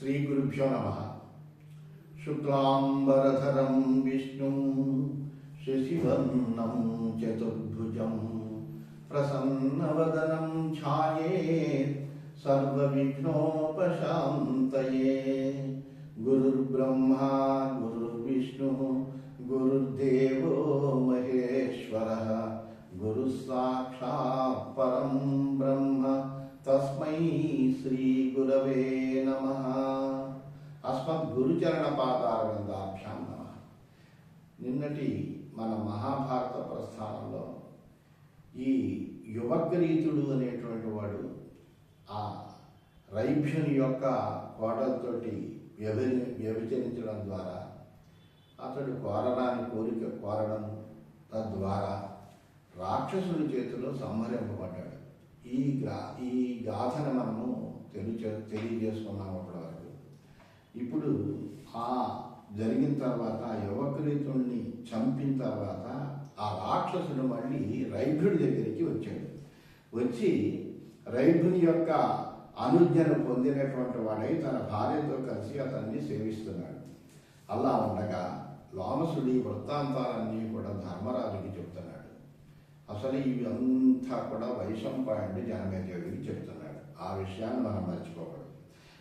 श्रीगुरुभ्यो नमः। शुक्लाम्बरधरं विष्णुं शशिवर्णं चतुर्भुजं प्रसन्नवदनं छायेत् सर्वविघ्नोपशान्तये। गुरुर्ब्रह्मा, गुरुर्विष्णुः, गुरुर्देवो महेश्वरः। गुरुः साक्षात् परं ब्रह्म। తస్మై శ్రీ గురవే నమ. అస్మద్ గురుచరణ పాదారవిందాభ్యాం నమ. నిన్నటి మన మహాభారత ప్రస్థానంలో ఈ యువగ్రీతుడు అనేటువంటి వాడు ఆ రైభ్యుని యొక్క కోడలతోటి వ్యభి వ్యభిచరించడం ద్వారా అతడు కోరరాని కోరిక కోరడం తద్వారా రాక్షసుడి చేతిలో సంహరింపబడ్డాడు. ఈ గా ఈ గాథను మనము తెలియ తెలియజేసుకున్నాం అప్పటి వరకు. ఇప్పుడు ఆ జరిగిన తర్వాత ఆ యువకుడితుడిని చంపిన తర్వాత ఆ రాక్షసుడు మళ్ళీ రైభుడి దగ్గరికి వచ్చాడు. వచ్చి రైభుని యొక్క అనుజ్ఞను పొందినటువంటి వాడై తన భార్యతో కలిసి అతన్ని సేవిస్తున్నాడు. అలా ఉండగా లోమసుడి వృత్తాంతాలన్నీ కూడా ధర్మరాజుకి చెప్తున్నాడు అసలు ఇవి అంతా కూడా వైశంపాయుడి జనమేజయుడికి చెప్తున్నాడు. ఆ విషయాన్ని మనం మర్చిపోకూడదు.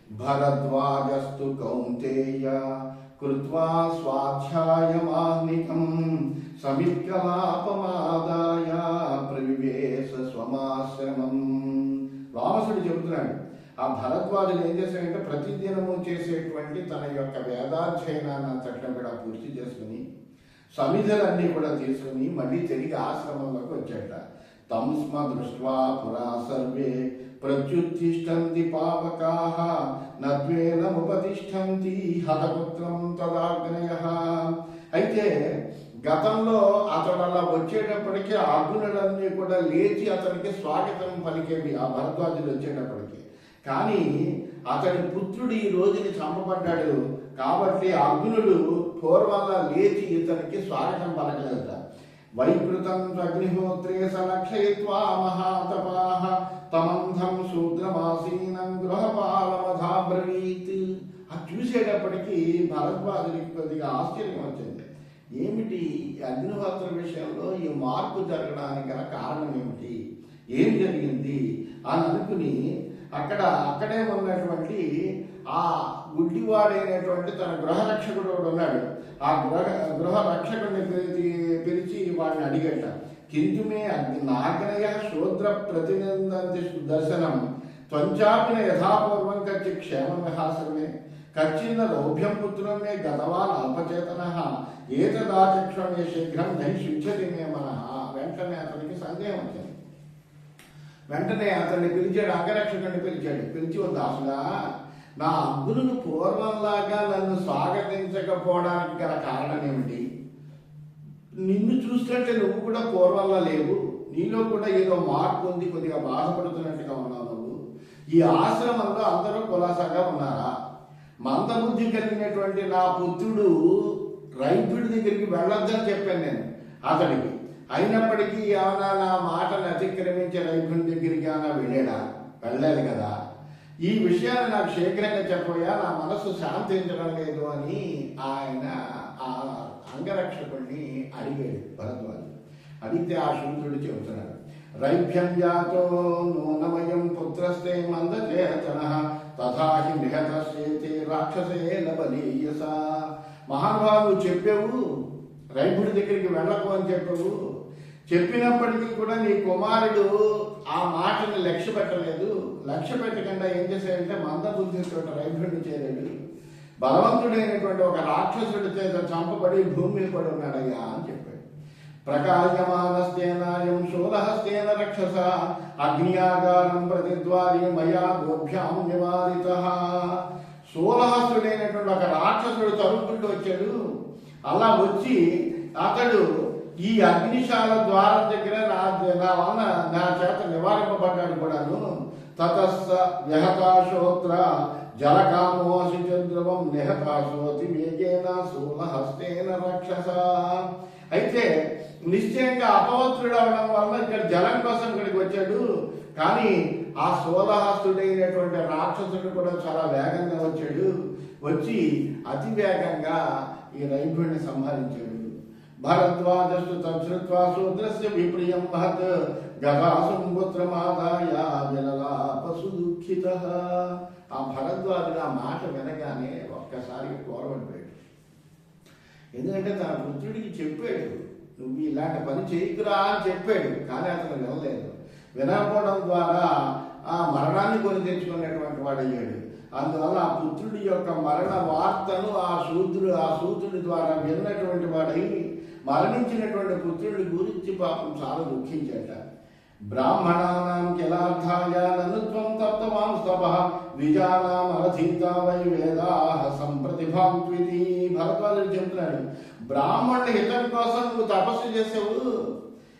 భరద్వాజస్తు కౌంతేయ కృత్వా స్వాధ్యాయమాగ్నికం సమిత్కలాపమాదాయ ప్రవివేశ స్వమాశ్రమం. రామసుడు చెబుతున్నాడు ఆ భరద్వాజులు ఏం చేశాడంటే ప్రతిదినము చేసేటువంటి తన యొక్క వేదాధ్యయనాన్ని తక్షణం కూడా పూర్తి చేసుకుని సమిధలన్నీ కూడా తీసుకుని మళ్ళీ తిరిగి ఆశ్రమంలోకి వచ్చాట. తం స్మ దృష్ట్వా పురా సర్వే ప్రత్యుత్తిష్టంతి పావకాహ నద్వేనముపతిష్టంతి హతపుత్రం తదాగ్నయ. అయితే గతంలో అతడు అలా వచ్చేటప్పటికి ఆ అగ్నులన్నీ కూడా లేచి అతనికి స్వాగతం పలికేవి ఆ భరద్వాజులు వచ్చేటప్పటికి. కానీ అతడి పుత్రుడు ఈ రోజుని చంపబడ్డాడు. కాబట్టి ఆ అగ్నులు పూర్వంగా లేచి ఇతనికి స్వాగతం పలకలేదట. వైకృతం అగ్నిహోత్రే సలక్షయిత్వా మహాతపాహ తమంధం శూద్రమాసీనం గృహపాలమధాబ్రవీత్. అది చూసేటప్పటికీ భరద్వాజునికి కొద్దిగా ఆశ్చర్యం వచ్చింది. ఏమిటి అగ్నిహోత్ర విషయంలో ఈ మార్పు జరగడానికి గల కారణం ఏమిటి? ఏం జరిగింది? అని అనుకుని అక్కడ అక్కడే ఉన్నటువంటి ఆ గుడ్డివాడైనటువంటి తన గృహ రక్షకుడు ఉన్నాడు. ఆ గృహ గృహ రక్షకుడిని పిలిచి పిలిచి వాడిని అడిగట కింతుమే అగ్ని నాగనయ శూద్ర ప్రతినిందంతి దర్శనం త్వంచాపిన యథాపూర్వం కచ్చి క్షేమమిహాసమే కచ్చిన కచ్చిన్న పుత్రం మే గతవాన్ అల్పచేతన. ఏతదాచక్షమే శీఘ్రం నై మే మన. వెంటనే అతనికి సందేహం వచ్చింది. వెంటనే అతన్ని పిలిచాడు అంగరక్షకుడిని పిలిచాడు. పిలిచి ఓ దాసుగా నా అగ్గులను పూర్వంలాగా నన్ను స్వాగతించకపోవడానికి గల కారణం ఏమిటి? నిన్ను చూస్తుంటే నువ్వు కూడా పూర్వంలా లేవు. నీలో కూడా ఏదో మార్పు ఉంది కొద్దిగా బాధపడుతున్నట్టుగా ఉన్నావు నువ్వు. ఈ ఆశ్రమంలో అందరూ కులాసాగా ఉన్నారా? మందబుద్ధి కలిగినటువంటి నా పుత్రుడు రైతుడి దగ్గరికి వెళ్ళొద్దని చెప్పాను నేను అతడికి. అయినప్పటికీ ఏమైనా నా మాటను అతిక్రమించే రైతుడి దగ్గరికి ఏమైనా వెళ్ళాడా? వెళ్ళాలి కదా. ఈ విషయాన్ని నాకు శీఘ్రంగా చెప్పబోయా నా మనసు శాంతించడం లేదు అని ఆయన ఆ అంగరక్షకుడిని అడిగాడు భరద్వాజు అడిగితే ఆ శూద్రుడు చెబుతున్నాడు రైభ్యం జాతో నూనమయం పుత్రస్తే మందచేతన తథాహి నిహతశ్చేతే రాక్షసేన బలీయస మహానుభావు చెప్పావు రైభుడి దగ్గరికి వెళ్ళకు అని చెప్పావు చెప్పినప్పటికీ కూడా నీ కుమారుడు ఆ మాటను లక్ష్య పెట్టలేదు లక్ష్య పెట్టకుండా ఏం చేశాడంటే మందబుద్ధితో రైతుడు చేరాడు. బలవంతుడైనటువంటి ఒక రాక్షసుడి చేత చంపబడి భూమి మీద పడి ఉన్నాడయ్యా అని చెప్పాడు. ప్రకాశమానస్తేనాయం శూలహస్తేన రక్షస అగ్నియాగారం ప్రతిద్వారి మయా గోభ్యాం నివారిత. శూలహస్తుడైనటువంటి ఒక రాక్షసుడు తరుపుకుంటూ వచ్చాడు. అలా వచ్చి అతడు ఈ అగ్నిశాల ద్వారం దగ్గర నా నా వలన నా చేత నివారింపబడ్డాడు కూడాను. తతస్స వ్యహతాశోత్ర జలకామోసి చంద్రవం నిహతాశోతి వేగేన శూలహస్తేన రక్షస. అయితే నిశ్చయంగా అపవిత్రుడు అవడం వల్ల ఇక్కడ జలం కోసం ఇక్కడికి వచ్చాడు. కానీ ఆ సోలహస్తుడైనటువంటి రాక్షసుడు కూడా చాలా వేగంగా వచ్చాడు. వచ్చి అతి వేగంగా ఈ రైభుడిని సంహరించాడు. భరద్వాజస్సు తశ్రుత్వా శూద్రస్య విప్రియం మహత్ గదాసుం పుత్రమాదాయ విలలాపసు దుఃఖిత ఆ భరద్వాజుడు ఆ మాట వినగానే ఒక్కసారి కోరబడిపోయాడు. ఎందుకంటే తన పుత్రుడికి చెప్పాడు నువ్వు ఇలాంటి పని చేయకురా అని చెప్పాడు కానీ అతను వినలేదు. వినకపోవడం ద్వారా ఆ మరణాన్ని కొని తెచ్చుకునేటువంటి వాడు అయ్యాడు. అందువల్ల ఆ పుత్రుడి యొక్క మరణ వార్తను ఆ శూద్రుడు ఆ సూత్రుడి ద్వారా విన్నటువంటి వాడై మరణించినటువంటి పుత్రుడి గురించి పాపం చాలా దుఃఖించట. బ్రాహ్మణానాం కిలార్థాయ నన్ను త్వం తప్తవాన్ స్తప విజానాం అరథీత వై వేదాహ సంప్రతిభాం త్వితి. భరద్వాజుడు చెప్తున్నాడు బ్రాహ్మణుడి హితం కోసం నువ్వు తపస్సు చేసావు.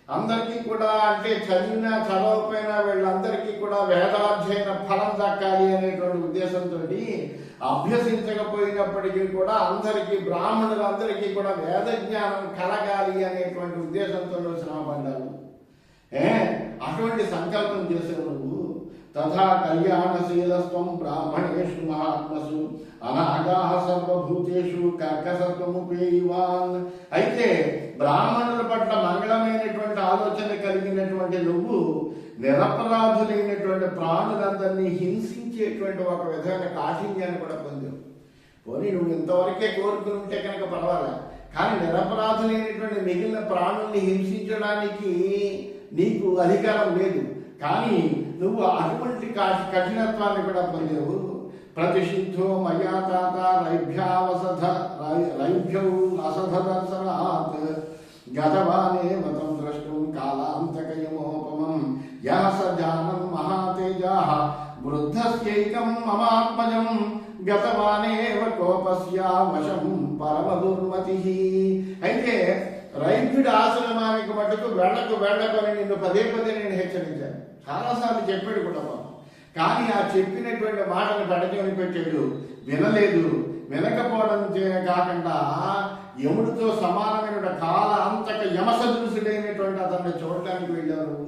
అందరికీ కూడా అంటే చదివినా చదవకపోయినా వీళ్ళందరికీ కూడా వేదాధ్యయన ఫలం దక్కాలి అనేటువంటి ఉద్దేశంతో అభ్యసించకపోయినప్పటికీ కూడా అందరికీ బ్రాహ్మణులందరికీ కూడా వేద జ్ఞానం కలగాలి అనేటువంటి ఉద్దేశంతో నువ్వు శ్రమ ఏ? అటువంటి సంకల్పం చేసే నువ్వు తథా కళ్యాణశీలస్వం బ్రాహ్మణేషు మహాత్మసు. అనాగాహ సర్వభూతేషు కర్కసత్వముపేయివాన్. అయితే బ్రాహ్మణుల పట్ల మంగళమైనటువంటి ఆలోచన కలిగినటువంటి నువ్వు నిరపరాధులైనటువంటి ప్రాణులందరినీ హింసించేటువంటి ఒక విధమైన కాఠిన్యాన్ని కూడా పొందావు. పోనీ నువ్వు ఇంతవరకే కోరుకుని ఉంటే కనుక పర్వాలేదు కానీ నిరపరాధులైనటువంటి మిగిలిన ప్రాణుల్ని హింసించడానికి నీకు అధికారం లేదు. కానీ నువ్వు అటువంటి కఠినత్వాన్ని కూడా పొందావు. ప్రతిషిద్ధో మయా తాత రైభ్యావసధ రై- రైభ్యౌ అసధ దర్శనాత్ గతవానే మతం ద్రష్టం కాలాంతకయమోపమం యః महातेजाः జానం మహాతేజాః వృద్ధస్యైకం మమాత్మజం గతవానేవ కోపస్యా వశం పరమ దుర్మతి అయితే రైతుడి ఆశ్రమానికి మటుకు వెళ్ళకు వెళ్ళకొని నిన్ను పదే పదే నేను హెచ్చరించాను. చాలాసార్లు చెప్పాడు కూడా కానీ ఆ చెప్పినటువంటి మాటలు పెడచని పెట్టాడు వినలేదు. వినకపోవడం కాకుండా యముడితో సమానమైన కాల అంతక యమసదృశుడైనటువంటి అతన్ని చూడటానికి వెళ్ళారు.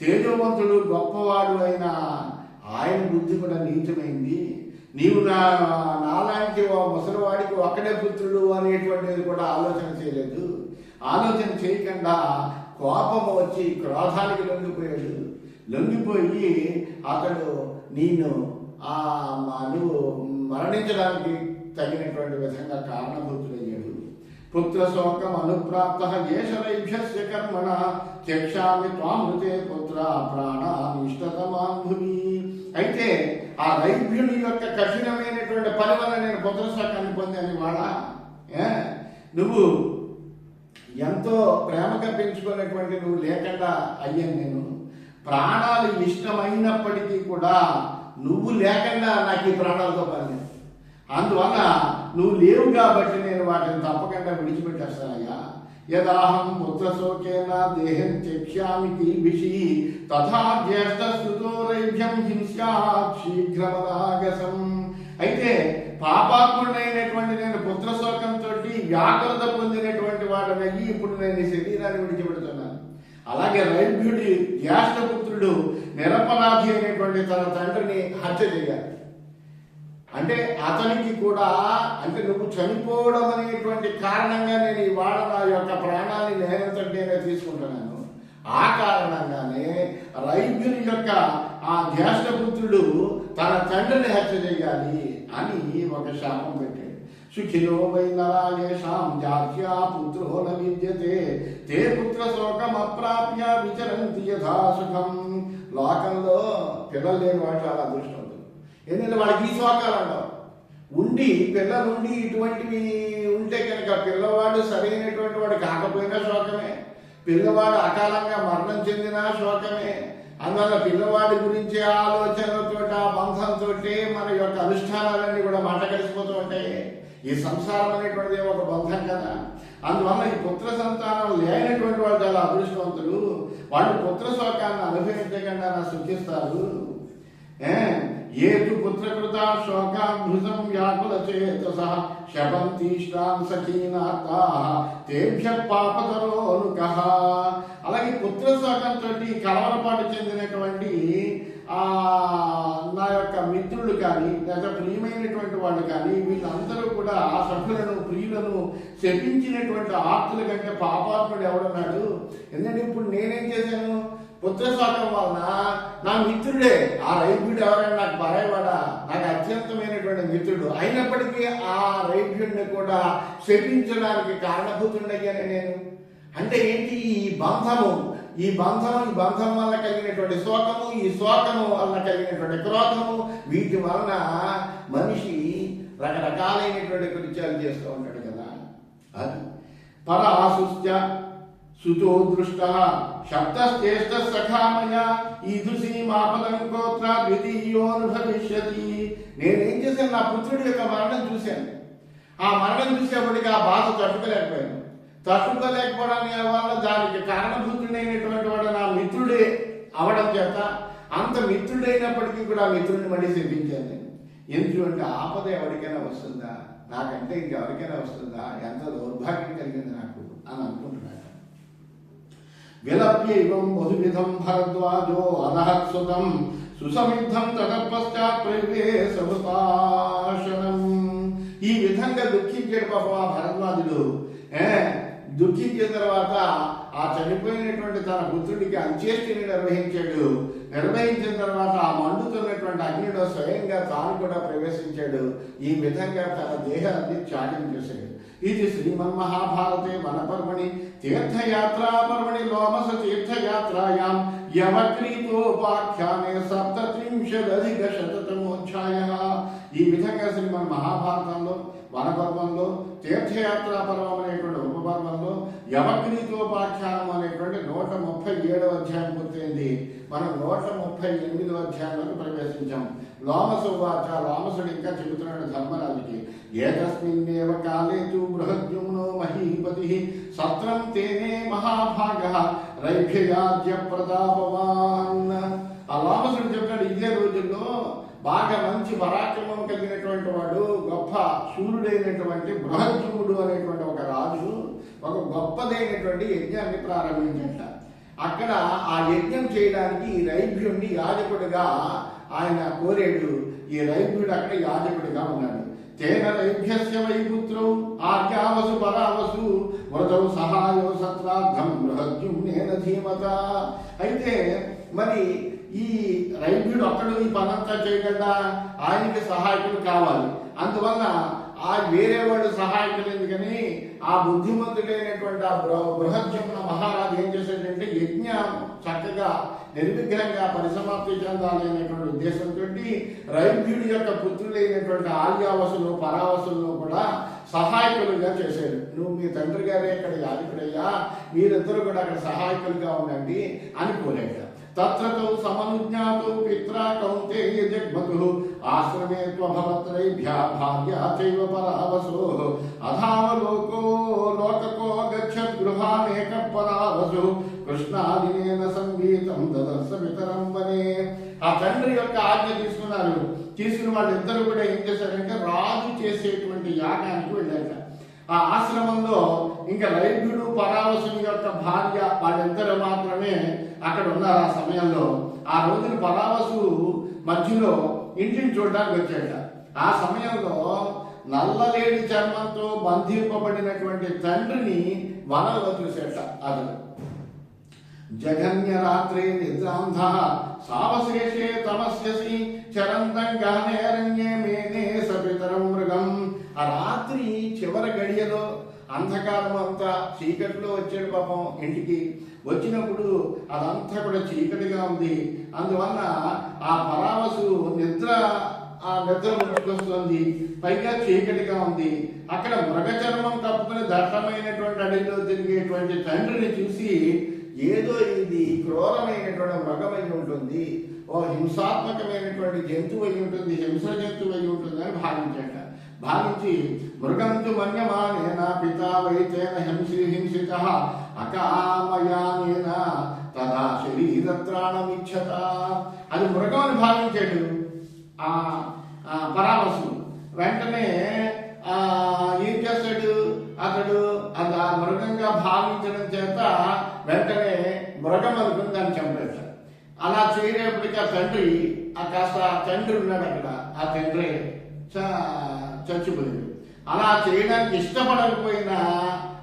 తేజవంతుడు గొప్పవాడు అయిన ఆయన బుద్ధి కూడా నీచమైంది. నీవు నా నాలాంటి ఓ ముసలివాడికి ఒక్కడే పుత్రుడు అనేటువంటిది కూడా ఆలోచన చేయలేదు. ఆలోచన చేయకుండా కోపం వచ్చి క్రోధానికి లొంగిపోయాడు. లొంగిపోయి అతడు నేను ఆ మ- నువ్వు మరణించడానికి తగినటువంటి విధంగా కారణభూతుడయ్యాడు. పుత్ర శోకం అనుప్రాప్త ఏషరైభ్యస్య కర్మణ చక్షామి త్వామృతే పుత్ర ప్రాణానిష్టతమాంభువి అయితే ఆ రైభ్యుని యొక్క కఠినమైనటువంటి పని వల్ల నేను పుత్ర శోకాన్ని పొందాను వాళ్ళ నువ్వు ఎంతో ప్రేమగా పెంచుకునేటువంటి నువ్వు లేకుండా అయ్యాను నేను. ప్రాణాలు ఇష్టమైనప్పటికీ కూడా నువ్వు లేకుండా నాకు ఈ ప్రాణాలతో పని అందువల్ల నువ్వు లేవు కాబట్టి నేను వాటిని తప్పకుండా విడిచిపెట్టేస్తానయ్యా యదాహం పుత్రశోకేన దేహం చక్ష్యామి కీభిషి తథా జ్యేష్ఠ స్థుతోరైభ్యం హింస్యాత్ అయితే పాపాత్ముడైనటువంటి నేను పుత్రశోకంతో వ్యాకులత పొందినటువంటి వాడనయ్యి ఇప్పుడు నేను ఈ శరీరాన్ని విడిచిపెడుతున్నాను అలాగే రైభ్యుడి జ్యేష్ఠపుత్రుడు నిరపరాధి అనేటువంటి తన తండ్రిని హత్య చేయాలి. అంటే అతనికి కూడా అంటే నువ్వు చనిపోవడం అనేటువంటి కారణంగా నేను ఇవాళ నా యొక్క ప్రాణాన్ని నేనంతటేనే తీసుకుంటున్నాను. ఆ కారణంగానే రైతుని యొక్క ఆ జ్యేష్ఠపుత్రుడు తన తండ్రిని హత్య చేయాలి అని ఒక శాపం పెట్టాడు. సుఖినో వై నరాయేషాం జాత్యా పుత్రో న విద్యతే తే పుత్ర శోకమప్రాప్య విచరంతి యథా సుఖం లోకంలో పిల్లలు లేని వాడు చాలా అదృష్టం ఎందుకంటే వాళ్ళకి ఈ శోకాలు అంటారు ఉండి పిల్లలుండి ఇటువంటివి ఉంటే కనుక పిల్లవాడు సరైనటువంటి వాడు కాకపోయినా శోకమే. పిల్లవాడు అకాలంగా మరణం చెందినా శోకమే. అందువల్ల పిల్లవాడి గురించి ఆలోచనలతో ఆ బంధంతో మన యొక్క అనుష్ఠానాలన్నీ కూడా మంట కలిసిపోతూ ఉంటాయి. ఈ సంసారం అనేటువంటిది ఒక బంధం కదా. అందువల్ల ఈ పుత్ర సంతానం లేనటువంటి వాళ్ళు చాలా అదృష్టవంతులు. వాళ్ళు పుత్ర శోకాన్ని అనుభవించకుండా సుఖిస్తారు ఏ? పుత్రకృత శోకాభృతం వ్యాకుల చేతస శపంతీష్టాం సఖీనాథా తేభ్య పాపతరోనుక అలాగే పుత్ర శోకంతో కలవరపాటు చెందినటువంటి నా యొక్క మిత్రులు కానీ లేదా ప్రియమైనటువంటి వాళ్ళు కానీ వీళ్ళందరూ కూడా ఆ సభ్యులను ప్రియులను శపించినటువంటి ఆర్తుల కంటే పాపాత్ముడు ఎవడన్నాడు? ఎందుకంటే ఇప్పుడు నేనేం చేశాను? పుత్రశాఖం వలన నా మిత్రుడే ఆ రైభ్యుడు ఎవరైనా నాకు పరాయవాడా నాకు అత్యంతమైనటువంటి మిత్రుడు. అయినప్పటికీ ఆ రైభ్యుడిని కూడా శపించడానికి కారణభూతుండగానే నేను. అంటే ఏంటి ఈ బంధము? ఈ బంధం ఈ బంధం వల్ల కలిగినటువంటి శోకము ఈ శోకము వల్ల కలిగినటువంటి క్రోధము వీటి వలన మనిషి రకరకాలైనటువంటి కృత్యాలు చేస్తూ ఉంటాడు కదా. అది. పరాసుశ్చ సుతో దృష్ట శబ్దశ్చేష్ట సఖామయ ఈదుసి మాపదం గోత్ర ద్వితీయోనుభవిష్యతి నేనేం చేశాను? నా పుత్రుడి యొక్క మరణం చూశాను. ఆ మరణం చూసేప్పటికి ఆ బాధ తట్టుకోలేకపోయాను. తట్టుకోలేకపోవడానికి వల్ల దానికి కారణభూతుడైనటువంటి వాడు నా మిత్రుడే అవడం చేత అంత మిత్రుడైనప్పటికీ కూడా మిత్రుడిని మళ్ళీ శపించాను నేను. ఎందుకంటే ఆపద ఎవరికైనా వస్తుందా? నాకంటే ఇంకెవరికైనా వస్తుందా? ఎంత దౌర్భాగ్యం కలిగింది నాకు అని అనుకుంటున్నాడు విలప్యైవం బహువిధం భరద్వాజో అనహత్సుతం సుసమిద్ధం తతపశ్చాత్ ఈ విధంగా దుఃఖించాడు పాపం ఆ భరద్వాజుడు. ఏ? దుఃఖించిన తర్వాత ఆ చనిపోయినటువంటి తన పుత్రుడికి అంత్యేష్టిని నిర్వహించాడు. నిర్వహించిన తర్వాత ఆ మండుతున్నటువంటి అగ్నిలో స్వయంగా తాను కూడా ప్రవేశించాడు. ఈ విధంగా తన దేహాన్ని త్యాగం చేశాడు. ఇది శ్రీమన్ శ్రీమన్మహాభారతే వనపర్వణి తీర్థయాత్రా పర్వణి లోమస తీర్థయాత్రాయాం యమక్రీతోపాఖ్యానే సప్తత్రింశదధిక శతతమోధ్యాయ ఈ విధంగా శ్రీమన్ మహాభారతంలో వనపర్వంలో తీర్థయాత్రా పర్వం అనేటువంటి ఉపపర్వంలో యమగ్రీతోపాఖ్యానం అనేటువంటి నూట ముప్పై ఏడవ అధ్యాయం పూర్తయింది. మనం నూట ముప్పై ఎనిమిదవ అధ్యాయంలోకి ప్రవేశించాం. లోమసు వాచ లోమసుడు ఇంకా చెబుతున్నాడు ధర్మరాజుకి ఏతస్మిన్నేవ కాలే తు బృహద్యుమ్నో మహీపతి సత్రం తేనే మహాభాగ రైభ్యయాద్య ప్రతాపవాన్ బాగా మంచి పరాక్రమం కలిగినటువంటి వాడు గొప్ప శూరుడైనటువంటి బృహద్యుముడు అనేటువంటి ఒక రాజు ఒక గొప్పదైనటువంటి యజ్ఞాన్ని ప్రారంభించట అక్కడ ఆ యజ్ఞం చేయడానికి ఈ రైభ్యుణ్ణి యాజకుడిగా ఆయన కోరేడు. ఈ రైభ్యుడు అక్కడ యాజకుడిగా ఉన్నాడు. తేన రైభ్యస్య వైపుత్రం ఆర్యావసు పరావసు వ్రతం సహాయో సత్రార్థం బృహద్యుమ్నేన ధీమత. అయితే మరి ఈ రైతుడు ఒక్కడు ఈ పనంతా చేయకుండా ఆయనకి సహాయకులు కావాలి. అందువల్ల ఆ వేరే వాళ్ళు సహాయకులు ఎందుకని? ఆ బుద్ధిమంతుడైనటువంటి ఆ బృహద్యమున మహారాజు ఏం చేశాడంటే యజ్ఞం చక్కగా నిర్విఘ్నంగా పరిసమాప్తి చెందాలి అనేటువంటి ఉద్దేశంతో రైద్యుడి యొక్క పుత్రులైనటువంటి ఆర్యావసులు పరావసులను కూడా సహాయకులుగా చేశాడు. నువ్వు మీ తండ్రి గారే ఇక్కడ యాదికుడయ్యా మీరిద్దరు కూడా అక్కడ సహాయకులుగా ఉండండి అని కోరాడు. తత్రతో సమనుజ్ఞాతో పిత్ర కౌంతేయ జగ్మతు. ఆశ్రమే త్వభవత్రైభ్యా భార్యా చైవ పరావసో అధావ లోకో లోకకో గచ్చత్ గృహానేక పరావసు కృష్ణాదినేన సంగీతం దదర్శ పితరం వనే. ఆ తండ్రి యొక్క ఆజ్ఞ తీసుకున్నారు. తీసుకున్న వాళ్ళిద్దరూ కూడా ఏం చేశారంటే రాజు చేసేటువంటి యాగానికి వెళ్ళారు ఆ ఆశ్రమంలో ఇంకా రైభ్యుడు పరావసుని యొక్క భార్య వాళ్ళిద్దరు మాత్రమే అక్కడ ఉన్నారు ఆ సమయంలో. ఆ రోజున పరావసు మధ్యలో ఇంటిని చూడడానికి వచ్చాట ఆ సమయంలో నల్లలేడి చర్మంతో బంధింపబడినటువంటి తండ్రిని వనలో చూసేట అతను జగన్య రాత్రే నిద్రాంధ సావశేషే తమస్యసి చరంతం గానేరణ్యే మేనే సపితరం మృగం. ఆ అంధకారం అంతా చీకటిలో వచ్చాడు పాపం ఇంటికి. వచ్చినప్పుడు అదంతా కూడా చీకటిగా ఉంది. అందువల్ల ఆ పరామసు నిద్ర ఆ నిద్ర ముట్టుకొస్తుంది. పైగా చీకటిగా ఉంది. అక్కడ మృగ చర్మం కప్పుకుని దట్టమైనటువంటి అడవిలో తిరిగేటువంటి తండ్రిని చూసి ఏదో ఇది క్రూరమైనటువంటి మృగమై ఉంటుంది. ఓ హింసాత్మకమైనటువంటి జంతువు అయి ఉంటుంది హింస జంతువు అయి ఉంటుంది అని భావించాడు. భావించి మృగంతు మన్యమానేన పితా వైతేన హింసి హింసిత అకామయానేన తదా శరీరత్రాణమిచ్చత అది మృగమని భావించాడు. ఆ పరామర్శం. వెంటనే ఆ ఏం చేస్తాడు? అతడు అది ఆ మృగంగా భావించడం చేత వెంటనే మృగం అనుకుని దాన్ని చంపేస్తాడు. అలా చేయలేప్పటికీ ఆ తండ్రి ఆ కాస్త ఆ తండ్రి ఉన్నాడు అక్కడ. ఆ తండ్రి చ- చచ్చిపోయింది. అలా చేయడానికి ఇష్టపడకపోయినా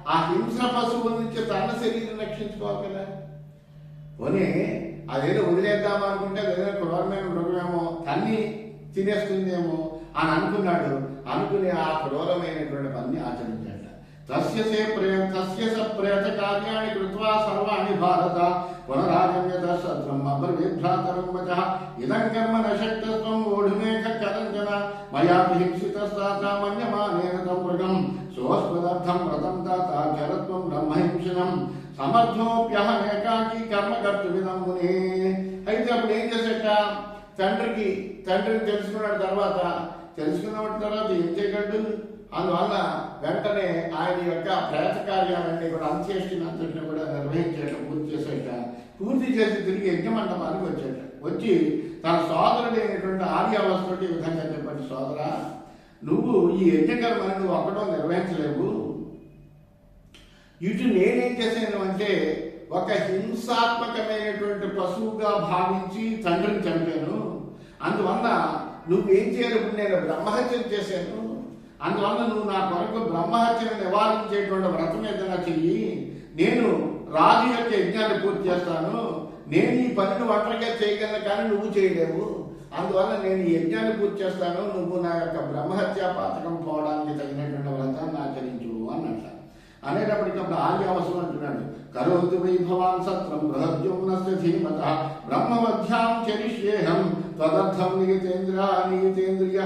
ఆ హింస పశువు నుంచి తన శరీరం రక్షించుకోవాలి కదా. పోనీ అదేదో వదిలేద్దాం అనుకుంటే అదేదో క్రూరమైన మృగమేమో తన్ని తినేస్తుందేమో అని అనుకున్నాడు. అనుకుని ఆ క్రూరమైనటువంటి పని ఆచరించాడు. తస్య సే ప్రే తస్య స ప్రేత కార్యాణి కృత్వా సర్వాణి భారత పునరాగమ్యత సత్రం అబ్రవీభ్రాతరం వచ ఇదం కర్మ నశక్తత్వం ఓఢుమేఘ కరంజన మయా హింసితస్తాత మన్యమానేన తం మృగం సోస్మదర్థం వ్రతం తాత జరత్వం బ్రహ్మహింసనం సమర్థోప్యహమేకాకి కర్మ కర్తువిదం ముని అయితే అప్పుడు ఏం చేసేట తండ్రికి తండ్రిని తెలుసుకున్నాడు తర్వాత తెలుసుకున్న తర్వాత ఏం చేయగలడు? అందువల్ల వెంటనే ఆయన యొక్క ప్రేత కార్యాలన్నీ కూడా అంత్యేష్టి అంతటిని కూడా నిర్వహించేట పూర్తి చేసేట. పూర్తి చేసి తిరిగి యజ్ఞమండపానికి వచ్చేట. వచ్చి తన సోదరుడైనటువంటి ఆర్యావస్థతోటి ఈ విధంగా చెప్పండి సోదరా. నువ్వు ఈ యజ్ఞకర్మని నువ్వు ఒక్కడో నిర్వహించలేవు. ఇటు నేనేం చేశాను అంటే ఒక హింసాత్మకమైనటువంటి పశువుగా భావించి తండ్రిని చంపాను. అందువల్ల నువ్వేం చేయాలి? నేను బ్రహ్మహత్యం చేశాను. అందువల్ల నువ్వు నా కొరకు బ్రహ్మహత్యను నివారించేటువంటి వ్రతం ఏదైనా చెయ్యి. నేను రాజు యొక్క యజ్ఞాన్ని పూర్తి చేస్తాను. నేను ఈ పనిని ఒంటరిగా చేయగలను కానీ నువ్వు చేయలేవు. అందువల్ల నేను ఈ యజ్ఞాన్ని పూర్తి చేస్తాను. నువ్వు నా యొక్క బ్రహ్మహత్య పాతకం పోవడానికి తగినటువంటి వ్రతాన్ని ఆచరించు అన్నట్ల అనేటప్పటికప్పుడు ఆర్యావసం అంటున్నాడు. కరోతి వైభవాన్ సత్రం బృహద్యుమ్నస్య ధీమత బ్రహ్మమధ్యాం చరిష్యేహం. తదర్థం నియతేంద్ర నియతేంద్రియ.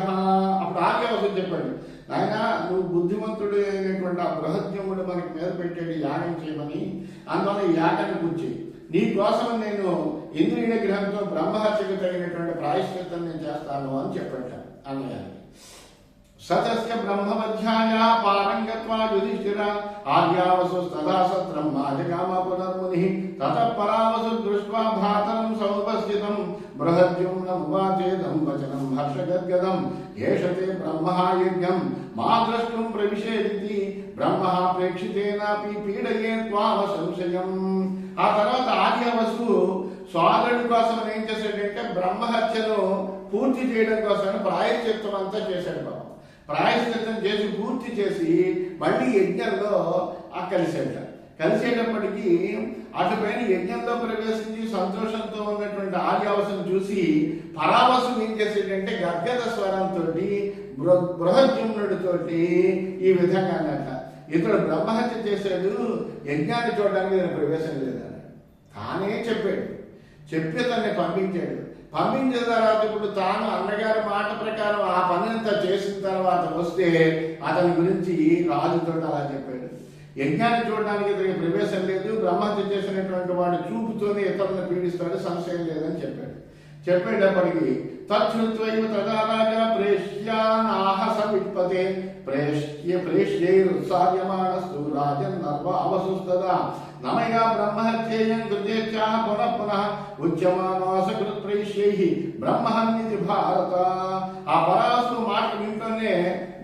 అప్పుడు ఆర్యావసం చెప్పాడు. ఆయన నువ్వు బుద్ధిమంతుడు అయినటువంటి ఆ బృహద్యముడు మనకి మీద పెట్టాడు యాగం చేయమని అందువల్ల ఈ యాగాన్ని కూర్చి నీ కోసం నేను ఇంద్రియ గ్రహంతో బ్రహ్మహత్యకు తగినటువంటి ప్రాయశ్చిత్తం నేను చేస్తాను అని చెప్పాడు అన్నగారు సతస్య బ్రహ్మమధ్యాయ పారంగత్వా యుధిష్ఠిర. ఆర్యావసు తదా సత్రం మాజగామ పునర్ముని తత పరావసు దృష్ట్వా భ్రాతరం సముపస్థితం. బృహద్యుమ్న ఉవాచేదం వచనం హర్షగద్గదం. ఏషతే బ్రహ్మయజ్ఞం మా ద్రష్టుం ప్రవిశేది బ్రహ్మ ప్రేక్షితేనాపి పీడయే త్వామ సంశయం. ఆ తర్వాత ఆర్యవసు సోదరుడి కోసం ఏం చేశాడంటే బ్రహ్మహత్యను పూర్తి చేయడం కోసం ప్రాయశ్చిత్తం అంతా చేశాడు బాబు. ప్రాయశ్చిత్తం చేసి పూర్తి చేసి మళ్ళీ యజ్ఞంలో ఆ కలిసేట. కలిసేటప్పటికీ అటుపైన యజ్ఞంలో ప్రవేశించి సంతోషంతో ఉన్నటువంటి ఆర్యావసం చూసి పరావసు ఏం చేసేటంటే గద్గద స్వరంతో బృహద్యుమ్నుడితోటి ఈ విధంగా అన్నట్ట ఇతడు బ్రహ్మహత్య చేశాడు యజ్ఞాన్ని చూడడానికి నేను ప్రవేశం లేదని తానే చెప్పాడు. చెప్పి తనని పంపించాడు. పంపించిన తర్వాత ఇప్పుడు తాను అన్నగారి మాట ప్రకారం ఆ పని అంతా చేసిన తర్వాత వస్తే అతని గురించి రాజుతో అలా చెప్పాడు. యజ్ఞాన్ని చూడడానికి ఇతనికి ప్రవేశం లేదు బ్రహ్మత్య చేసినటువంటి వాడు చూపుతోనే ఇతరులను పీడిస్తాడు సంశయం లేదని చెప్పాడు. చెప్పేటప్పటికీ తచ్చుత్వైవ తదా రాజా ప్రేష్యానాహ సమిత్పతే ప్రేష్య ప్రేష్యైరుత్సార్యమాణస్తు రాజన్ నర్వ అవసుస్తదా నమయా బ్రహ్మహత్యేయం కృతేచ్ఛా పునః పునః ఉచ్యమానోస ప్రేష్యై బ్రహ్మహన్యతి భారత. ఆ పరాశు మాట వింటూనే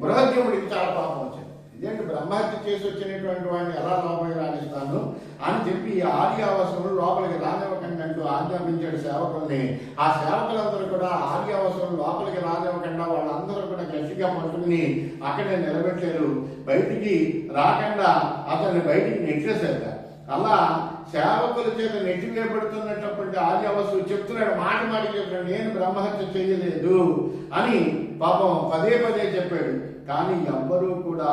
బృహద్యముడికి చాలా పాపం వచ్చింది. ఇదేంటి బ్రహ్మహత్య చేసి వచ్చినటువంటి వాడిని ఎలా లోపలికి రాణిస్తాను అని చెప్పి ఈ ఆర్యావసరం లోపలికి రాని అంటూ ఆజ్ఞాపించాడు సేవకుల్ని. ఆ సేవకులందరూ కూడా ఆర్యావసరం లోపలికి రానివ్వకుండా వాళ్ళందరూ కూడా గట్టిగా పట్టుకుని అక్కడే నిలబెట్టారు. బయటికి రాకుండా అతన్ని బయటికి నెట్టేశారు అలా సేవకుల చేత నెట్టివేయబడుతున్నటువంటి ఆర్యావసు చెప్తున్నాడు. మాట మాట చెప్తున్నాడు. నేను బ్రహ్మహత్య చేయలేదు అని పాపం పదే పదే చెప్పాడు. కానీ ఎవ్వరూ కూడా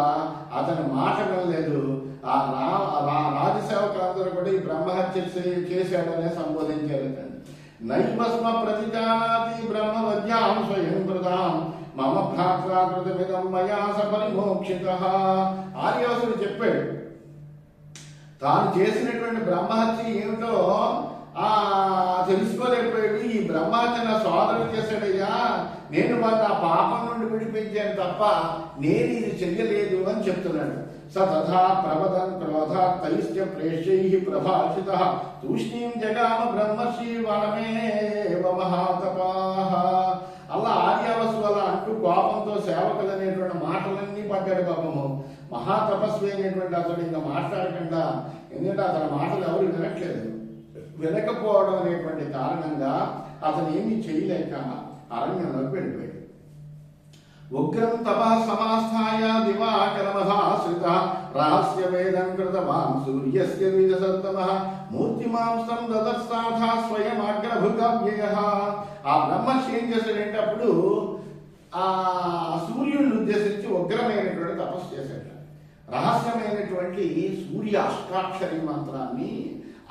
అతని మాట వినలేదు. ఆ రా రా- రాజసేవకులందరూ కూడా ఈ బ్రహ్మహత్య చేశాడనే సంబోధించారు అతన్ని. నైవస్మ ప్రతిజానాతి బ్రహ్మవద్యాం స్వయం కృతాం మమ భ్రాత్రాకృతమిదం మయా సపరిమోక్షిత. ఆర్యాసుడు చెప్పాడు తాను చేసినటువంటి బ్రహ్మహత్య ఏమిటో ఆ తెలుసుకోలేకపోయాడు. ఈ బ్రహ్మహత్య నా సోదరుడు చేశాడయ్యా. నేను మరి ఆ పాప విడిపించాను తప్ప నేను ఇది చెయ్యలేదు అని చెప్తున్నాడు. స తథా ప్రవదన్ క్రోధ తైశ్చ ప్రేషై ప్రభాషిత. తూష్ణీం జగామ బ్రహ్మశ్రీ వనమేవ మహాతపాహ అలా ఆర్యవసు అలా అంటూ కోపంతో సేవకులు అనేటువంటి మాటలన్నీ పడ్డాడు పాపము. మహాతపస్వి అయినటువంటి అతడు ఇంకా మాట్లాడకుండా ఎందుకంటే అతని మాటలు ఎవరు వినట్లేదు. వినకపోవడం అనేటువంటి కారణంగా అతను ఏమీ చేయలేక అరణ్యంలోకి వెళ్ళిపోయాడు. ఉగ్రం తప సమాస్థాయ దివాకరమధాశ్రిత రహస్య వేదం కృతవాన్ సూర్యస్య ద్విజసత్తమ మూర్తిమాంసం దదర్శాథ స్వయం అగ్రభుగవ్యయ ఆ బ్రహ్మర్షి ఏం చేశాడంటే అప్పుడు ఆ సూర్యుడిని ఉద్దేశించి ఉగ్రమైనటువంటి తపస్సు చేశాడు. రహస్యమైనటువంటి సూర్య అష్టాక్షరి మంత్రాన్ని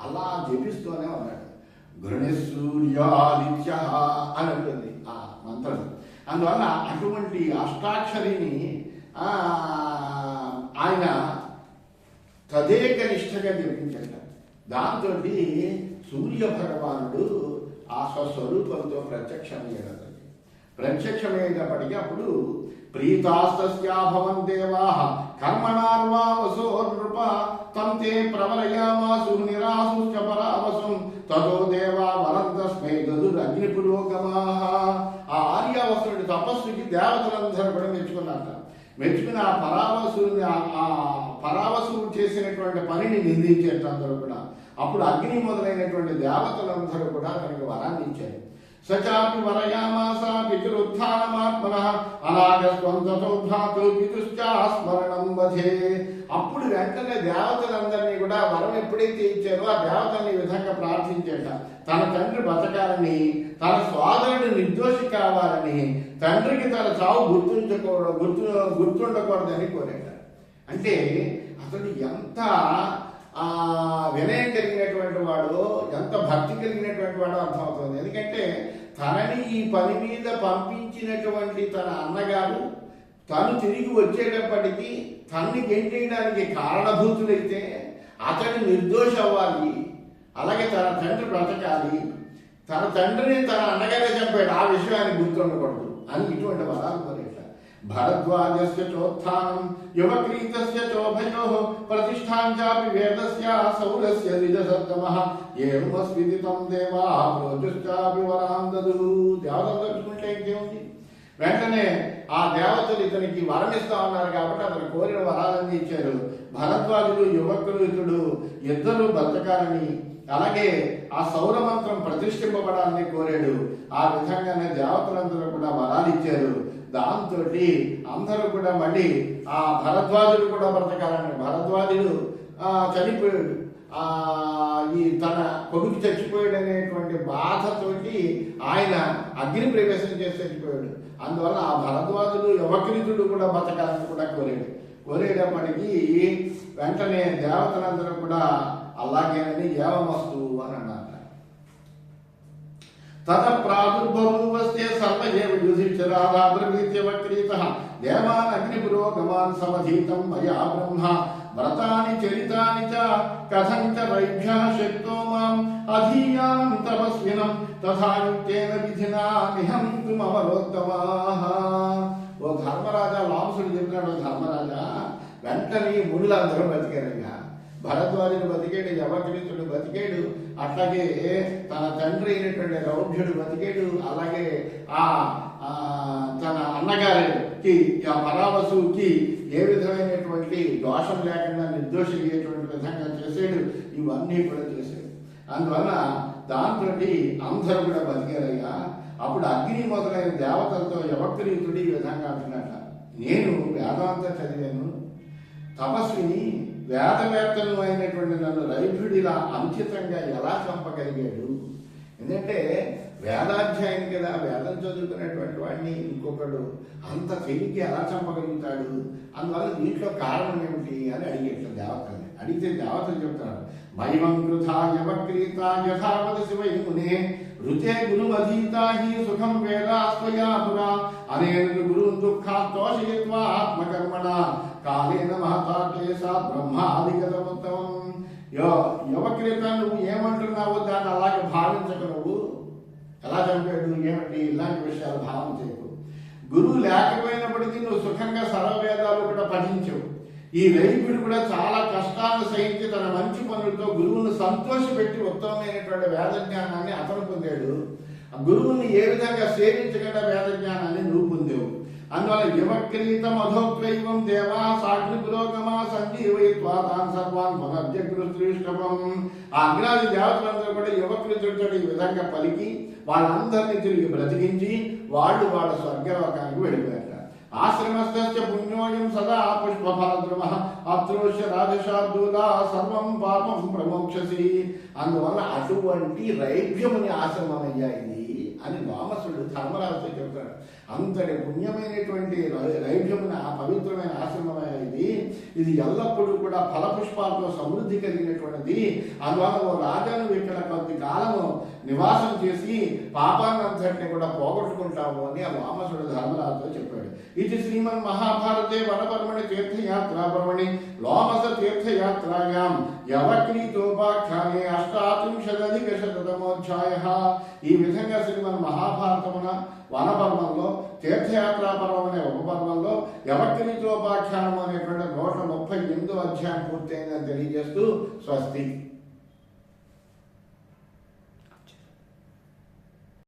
అలా జపిస్తూనే ఉన్నాడు. గృణి సూర్యాదిత్య అని ఉంటుంది ఆ మంత్రం అందువల్ల అటువంటి అష్టాక్షరిని ఆయన తదేక నిష్టగా జపించాడు దాంతో సూర్య భగవానుడు ఆ స్వస్వరూపంతో ప్రత్యక్షమయ్యాడు అతనికి ప్రత్యక్షమయ్యేటప్పటికీ అప్పుడు ప్రీతాస్తస్యా దేవా కర్మణార్వావసో నృప తం తే ప్రవలయామాసు నిరాసు పరావసం తదో దేవా వరంతస్మై తస్మై తపస్సుకి దేవతలందరూ కూడా మెచ్చుకున్నారట. మెచ్చుకుని ఆ పరావసుని ఆ- పరావసుడు చేసినటువంటి పనిని నిందించేటందరూ కూడా. అప్పుడు అగ్ని మొదలైనటువంటి దేవతలందరూ కూడా అతనికి వరాన్ని ఇచ్చారు. సచాపి వరయామాస పితృత్థానమాత్మన అనాగస్వంతతో భ్రాతు పితుశ్చా స్మరణం వధే అప్పుడు వెంటనే దేవతలందరినీ కూడా వరం ఎప్పుడైతే ఇచ్చారో ఆ దేవతల్ని విధంగా ప్రార్థించేట. తన తండ్రి బతకాలని తన సోదరుడు నిర్దోషి కావాలని తండ్రికి తన చావు గుర్తుంచకూడదు గుర్తు గుర్తుండకూడదని కోరాట. అంటే అతడు ఎంత ఆ వినయం కలిగినటువంటి వాడు ఎంత భక్తి కలిగినటువంటి వాడు అర్థమవుతుంది. ఎందుకంటే తనని ఈ పని మీద పంపించినటువంటి తన అన్నగారు తను తిరిగి వచ్చేటప్పటికీ తన్ని గెంటేయడానికి కారణభూతులైతే అతడు నిర్దోష అవ్వాలి. అలాగే తన తండ్రి బ్రతకాలి. తన తండ్రిని తన అన్నగారే చంపాడు. ఆ విషయాన్ని గుర్తుండకూడదు. అని ఇటువంటి వరాలు కోరేట భరద్వాజస్య చోత్థానం యువక్రీతస్య చోభయో ప్రతిష్టాం చాపి వేదస్య సౌరస్య ద్విజసత్తమః ఏమస్విది దేవా ప్రోజుశ్చాపి వరాం దదు దేవతలు తలుచుకుంటే ఇంకేముంది వెంటనే ఆ దేవతలు ఇతనికి వరం ఇస్తా ఉన్నారు కాబట్టి అతను కోరిన వరాలన్నీ ఇచ్చారు. భరద్వాజుడు యువకులు ఇతడు ఇద్దరు బతకాలని అలాగే ఆ సౌరమంత్రం ప్రతిష్ఠింపబడాలని కోరాడు. ఆ విధంగానే దేవతలందరూ కూడా వరాలు ఇచ్చారు. దాంతో అందరూ కూడా మళ్ళీ ఆ భరద్వాజుడు కూడా బ్రతకాలని. భరద్వాజుడు చనిపోయాడు. ఆ ఈ తన కొడుకు చచ్చిపోయాడు అనేటువంటి బాధతోటి ఆయన అగ్ని ప్రవేశం చేసి చచ్చిపోయాడు అందువల్ల ఆ భరద్వాజుడు యువకృతుడు కూడా బతకాలని కూడా కోరాడు. కోరేటప్పటికీ వెంటనే దేవతలందరూ కూడా అలాగేనని ఏవమస్తు తత ప్రాదుర్భవస్తే సర్వ ఏవ యుధిష్ఠిరాదాబ్రవీత్య వక్రీత దేవాన్ అగ్ని పురోగమాన్ సమధీతం మయా బ్రహ్మ. వ్రతాని చరితాని చ కథం చ వైభ్య శక్తో మాం అధీయానం తపస్వినం. తథా యుక్తేన విధినా నిహంతుమవరోత్తమాః ఓ ధర్మరాజా లాంసుడు చెప్పినాడు ధర్మరాజా వెంటనే మునులందరూ బతికారయ్యా భరద్వాజుడు బతికేడు యమకిరీతుడు బతికేడు అట్లాగే తన తండ్రి అయినటువంటి రౌఢ్యుడు బతికేడు అలాగే ఆ తన అన్నగారికి ఆ పరావసుకి ఏ విధమైనటువంటి దోషం లేకుండా నిర్దోషించేటువంటి విధంగా చేసాడు ఇవన్నీ కూడా చేశాడు అందువల్ల దాంతో అందరూ కూడా బతికారయ్యా. అప్పుడు అగ్ని మొదలైన దేవతలతో యవక్రీతుడు ఈ విధంగా అంటున్నట నేను వేదాంత చదివాను తపస్విని వేదవేత్తలు అయినటువంటి నన్ను ఇలా అంకితంగా ఎలా చంపగలిగాడు? ఎందుకంటే వేదాధ్యాయం కదా వేదం చదువుకునేటువంటి వాడిని ఇంకొకడు అంత తెలివికి ఎలా చంపగలుగుతాడు? అందువల్ల దీంట్లో కారణం ఏమిటి అని అడిగేట్లు దేవతల్ని. అడిగితే దేవతలు చెప్తున్నారు మహిమం కృతాయవక్రీత యథావత శివయునే శివై మునే రుచే గురుమధీత హి సుఖం వేదాస్వయా పురా అనేన గురుం దుఃఖాత్తోషయిత్వా ఆత్మకర్మణ కాలేన మహతా బ్రహ్మాధిగతముత్తమం యో యువక్రీత నువ్వు ఏమంటున్నావో దాన్ని అలాగే భావించక నువ్వు. ఎలా చంపాడు ఏమిటి ఇలాంటి విషయాలు భావన చేయకు. గురువు లేకపోయినప్పటికీ నువ్వు సుఖంగా సర్వవేదాలు కూడా పఠించవు. ఈ రైతుడు కూడా చాలా కష్టాలను సహించి తన మంచి పనులతో గురువును సంతోషపెట్టి ఉత్తమమైనటువంటి వేద జ్ఞానాన్ని అతను పొందాడు. ఆ గురువుని ఏ విధంగా సేవించకుండా వేద జ్ఞానాన్ని నువ్వు అందువల్ల యువక్రీత మధోక్రైవం దేవా సాగ్ని పురోగమా సంజీవయిత్వా తాన్ సర్వాన్ పునర్జగృష్టిష్టపం ఆ అగ్రాది దేవతలందరూ కూడా యువక్రీతుడితో ఈ విధంగా పలికి వాళ్ళందరినీ తిరిగి బ్రతికించి వాళ్ళు వాళ్ళ స్వర్గలోకానికి వెళ్ళిపోయారు ఆశ్రమస్థ పుణ్యోయం సదా పుష్పఫలద్రుమ అత్రోష్య రాజశార్దూలా సర్వం పాపం ప్రమోక్షసి. అందువల్ల అటువంటి రైభ్యముని ఆశ్రమమయ్యా ఇది. అని వామసుడు ధర్మరాజుతో చెబుతాడు. అంతటి పుణ్యమైనటువంటి లైభ్యమైన ఆ పవిత్రమైన ఆశ్రమం ఇది ఇది ఎల్లప్పుడూ కూడా ఫలపుష్పాలతో సమృద్ధి కలిగినటువంటిది. అందువల్ల ఓ రాజా నువ్వు ఇక్కడ కొద్ది కాలము నివాసం చేసి పాపాన్నంతటిని కూడా పోగొట్టుకుంటాము అని ఆ వామసుడు ధర్మరాజుతో చెప్పాడు. ఇది శ్రీమన్ మహాభారతే వనపర్మణి తీర్థయాత్రాపర్మణి లోమస తీర్థయాత్రాయాం. యవక్రీతోపాఖ్యానే అష్టాత్రింశదధిక శతమోధ్యాయ ఈ విధంగా శ్రీమన్ మహాభారతమున వనపర్వంలో తీర్థయాత్రా పర్వం అనే ఉపపర్వంలో యవక్రీతోపాఖ్యానం అనేటువంటి నూట ముప్పై ఎనిమిదో అధ్యాయం పూర్తయిందని తెలియజేస్తూ స్వస్తి.